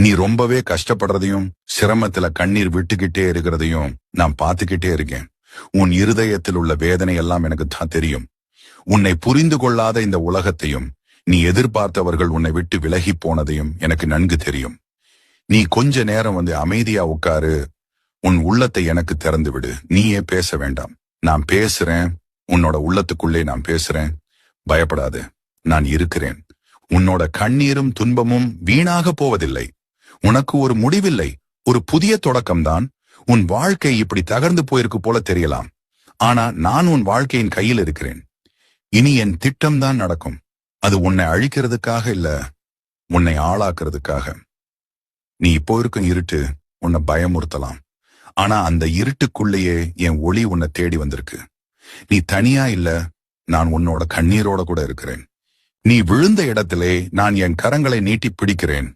நீ ரொம்பவே கஷ்டப்படுறதையும் சிரமத்துல கண்ணீர் விட்டுக்கிட்டே இருக்கிறதையும் நான் பார்த்துக்கிட்டே இருக்கேன். உன் இருதயத்தில் உள்ள வேதனை எல்லாம் எனக்கு தான் தெரியும். உன்னை புரிந்து கொள்ளாத இந்த உலகத்தையும் நீ எதிர்பார்த்தவர்கள் உன்னை விட்டு விலகி போனதையும் எனக்கு நன்கு தெரியும். நீ கொஞ்ச நேரம் வந்து அமைதியா உட்காரு. உன் உள்ளத்தை எனக்கு திறந்து விடு. நீயே பேச வேண்டாம். நான் பேசுறேன். உன்னோட உள்ளத்துக்குள்ளே நான் பேசுறேன். பயப்படாது. நான் இருக்கிறேன். உன்னோட கண்ணீரும் துன்பமும் வீணாக போவதில்லை. உனக்கு ஒரு முடிவில்லை ஒரு புதிய தொடக்கம்தான். உன் வாழ்க்கை இப்படி தகர்ந்து போயிருக்கு போல தெரியலாம். ஆனா நான் உன் வாழ்க்கையின் கையில் இருக்கிறேன். இனி என் திட்டம் தான் நடக்கும். அது உன்னை அழிக்கிறதுக்காக இல்ல உன்னை ஆளாக்குறதுக்காக. நீ இப்போ இருக்கும் இருட்டு உன்னை பயமுறுத்தலாம். ஆனா அந்த இருட்டுக்குள்ளேயே என் ஒளி உன்னை தேடி வந்திருக்கு. நீ தனியா இல்ல நான் உன்னோட கண்ணீரோட கூட இருக்கிறேன். நீ விழுந்த இடத்திலே நான் என் கரங்களை நீட்டி பிடிக்கிறேன்.